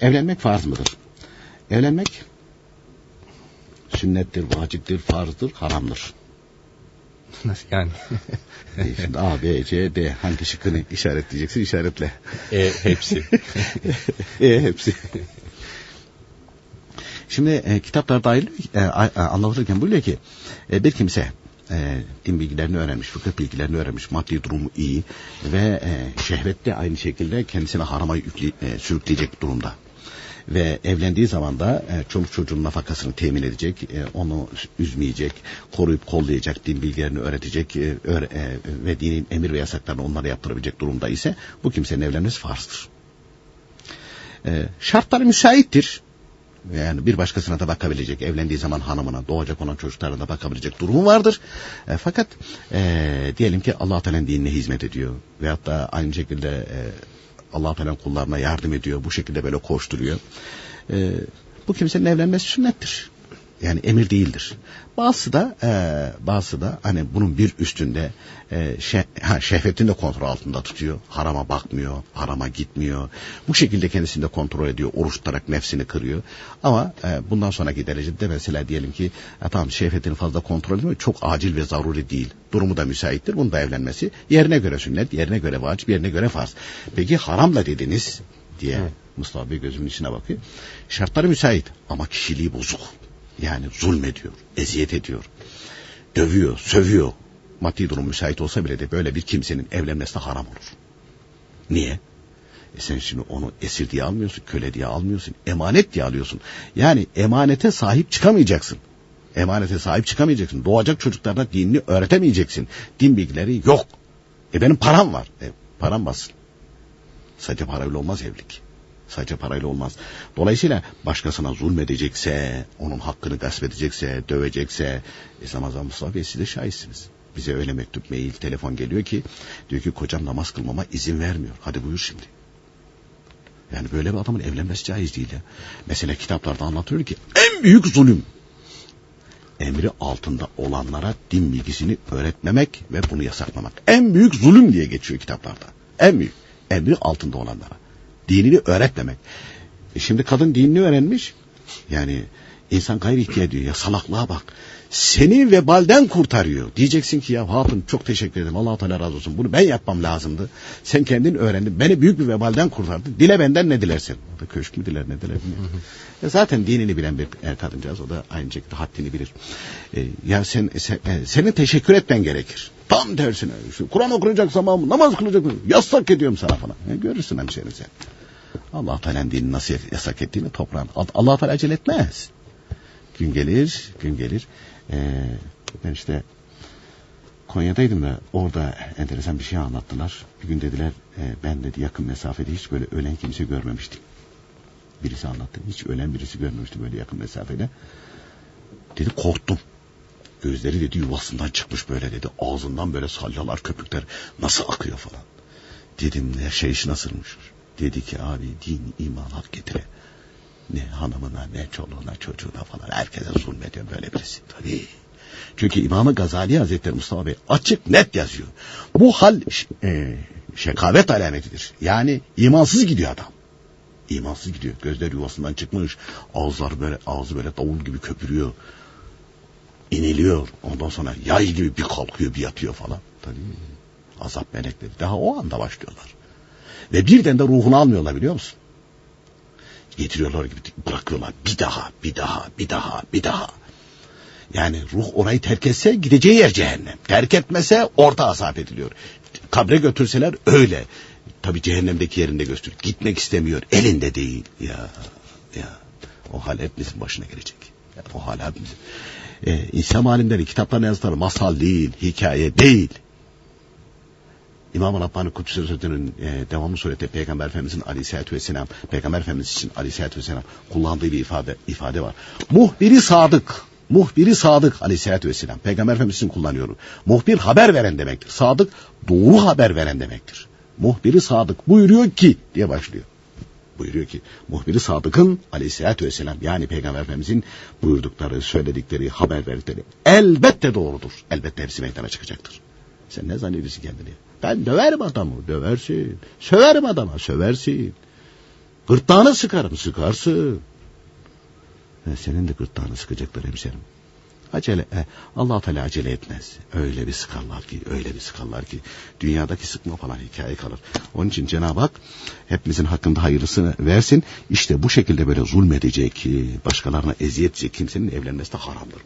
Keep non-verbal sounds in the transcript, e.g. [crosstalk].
Evlenmek farz mıdır? Evlenmek sünnettir, vaciptir, farzdır, haramdır. [laughs] Nasıl yani? E, Şimdi A, B, C, D hangi şıkkını işaretleyeceksin işaretle. e, hepsi. [laughs] E, hepsi. Şimdi e, kitaplarda ayrı, e, a- a- anlatılırken buyuruyor ki e, bir kimse e, din bilgilerini öğrenmiş, fıkıh bilgilerini öğrenmiş, maddi durumu iyi ve e, şehvet de aynı şekilde kendisine harama yükle, e, sürükleyecek durumda. Ve evlendiği zaman da e, çoluk çocuğun nafakasını temin edecek, e, onu üzmeyecek, koruyup kollayacak, din bilgilerini öğretecek e, öğre- e, ve dinin emir ve yasaklarını onlara yaptırabilecek durumda ise bu kimsenin evlenmesi farzdır. E, şartları müsaittir. Yani bir başkasına da bakabilecek, evlendiği zaman hanımına, doğacak olan çocuklarına da bakabilecek durumu vardır. E, fakat e, diyelim ki Allah Teala'nın dinine hizmet ediyor. Veyahut da aynı şekilde e, Allah Teala'nın kullarına yardım ediyor. Bu şekilde böyle koşturuyor. E, bu kimsenin evlenmesi sünnettir. Yani emir değildir. Bazısı da e, bazısı da hani bunun bir üstünde e, şeh, ha, şehvetini de kontrol altında tutuyor. Harama bakmıyor, harama gitmiyor. Bu şekilde kendisini de kontrol ediyor. Oruç tutarak nefsini kırıyor. Ama e, bundan sonraki derecede mesela diyelim ki e, tamam şehvetini fazla kontrol ediyor. Çok acil ve zaruri değil. Durumu da müsaittir. Bunun da evlenmesi yerine göre sünnet, yerine göre vacip, yerine göre farz. Peki haramla dediniz diye Evet. Mustafa Bey gözümün içine bakıyor. Şartları müsait ama kişiliği bozuk. Yani zulmediyor, eziyet ediyor, dövüyor, sövüyor. Maddi durum müsait olsa bile de böyle bir kimsenin evlenmesi de haram olur. Niye? E sen şimdi onu esir diye almıyorsun, köle diye almıyorsun, emanet diye alıyorsun. Yani emanete sahip çıkamayacaksın. Emanete sahip çıkamayacaksın. Doğacak çocuklarına dinini öğretemeyeceksin. Din bilgileri yok. E benim param var. E, param bassın. Sadece parayla olmaz evlilik. Sadece parayla olmaz. Dolayısıyla başkasına zulmedecekse, onun hakkını gasp edecekse, dövecekse, e zaman Mustafa Bey siz de şahitsiniz. Bize öyle mektup, mail, telefon geliyor ki, diyor ki kocam namaz kılmama izin vermiyor. Hadi buyur şimdi. Yani böyle bir adamın evlenmesi caiz değil ya. Mesela kitaplarda anlatıyor ki en büyük zulüm emri altında olanlara din bilgisini öğretmemek ve bunu yasaklamak. En büyük zulüm diye geçiyor kitaplarda. En büyük. Emri altında olanlara. Dinini öğretmemek. E şimdi kadın dinini öğrenmiş. Yani insan gayri ihtiyar diyor ya salaklığa bak. Seni vebalden kurtarıyor. Diyeceksin ki ya hatun çok teşekkür ederim. Allah Teala razı olsun. Bunu ben yapmam lazımdı. Sen kendin öğrendin. Beni büyük bir vebalden kurtardın. Dile benden ne dilersin? O da köşk mü diler ne diler bilmiyorum. Zaten dinini bilen bir e, kadıncağız. O da aynı şekilde haddini bilir. E, ya sen, sen e, senin teşekkür etmen gerekir. Tam tersine. işte Kur'an okunacak zaman namaz kılacak yasak ediyorum sana falan. E, görürsün hemşehrim sen. Allah Teala'nın dinini nasıl yasak ettiğini toprağın. Allah Teala acele etmez. Gün gelir, gün gelir. Ee, ben işte Konya'daydım da orada enteresan bir şey anlattılar. Bir gün dediler e, ben dedi yakın mesafede hiç böyle ölen kimse görmemiştim. Birisi anlattı. Hiç ölen birisi görmemiştim böyle yakın mesafede. Dedi korktum. Gözleri dedi yuvasından çıkmış böyle dedi. Ağzından böyle salyalar köpükler nasıl akıyor falan. Dedim ne şey iş nasılmış. Dedi ki abi din iman hak getire. Ne hanımına ne çoluğuna çocuğuna falan herkese zulmediyor böyle birisi. Tabii. Çünkü İmam-ı Gazali Hazretleri Mustafa Bey açık net yazıyor. Bu hal e, şekavet alametidir. Yani imansız gidiyor adam. İmansız gidiyor. Gözler yuvasından çıkmış. Ağızlar böyle ağzı böyle davul gibi köpürüyor. İniliyor. Ondan sonra yay gibi bir kalkıyor bir yatıyor falan. Tabii. Azap melekleri. Daha o anda başlıyorlar. Ve birden de ruhunu almıyorlar biliyor musun? Getiriyorlar gibi bırakıyorlar. Bir daha, bir daha, bir daha, bir daha. Yani ruh orayı terk etse gideceği yer cehennem. Terk etmese orada azap ediliyor. Kabre götürseler öyle. Tabi cehennemdeki yerinde göster. Gitmek istemiyor. Elinde değil. Ya, ya. O hal hepimizin başına gelecek. O hal hepimizin. Ee, İslam alimleri kitaplarına yazdılar. Masal değil, hikaye değil. İmam-ı Rabbani Kudüs'ü Sözü'nün e, devamlı surette Peygamber Efendimiz'in aleyhissalatü vesselam, Peygamber Efendimiz için aleyhissalatü vesselam kullandığı bir ifade, ifade var. Muhbiri sadık, muhbiri sadık aleyhissalatü vesselam. Peygamber Efendimiz için kullanıyorum. Muhbir haber veren demektir. Sadık doğru haber veren demektir. Muhbiri sadık buyuruyor ki diye başlıyor. Buyuruyor ki muhbiri sadıkın aleyhissalatü vesselam yani Peygamber Efendimiz'in buyurdukları, söyledikleri, haber verdikleri elbette doğrudur. Elbette hepsi meydana çıkacaktır. Sen ne zannediyorsun kendini? Ben döverim adamı, döversin. Söverim adama, söversin. Gırtlağını sıkarım sıkarsın. E, senin de gırtlağını sıkacaklar hemşerim. Acele, e, allah Teala acele etmez. Öyle bir sıkarlar ki, öyle bir sıkarlar ki. Dünyadaki sıkma falan hikaye kalır. Onun için Cenab-ı Hak hepimizin hakkında hayırlısını versin. İşte bu şekilde böyle zulmedecek, başkalarına eziyet edecek kimsenin evlenmesi de haramdır.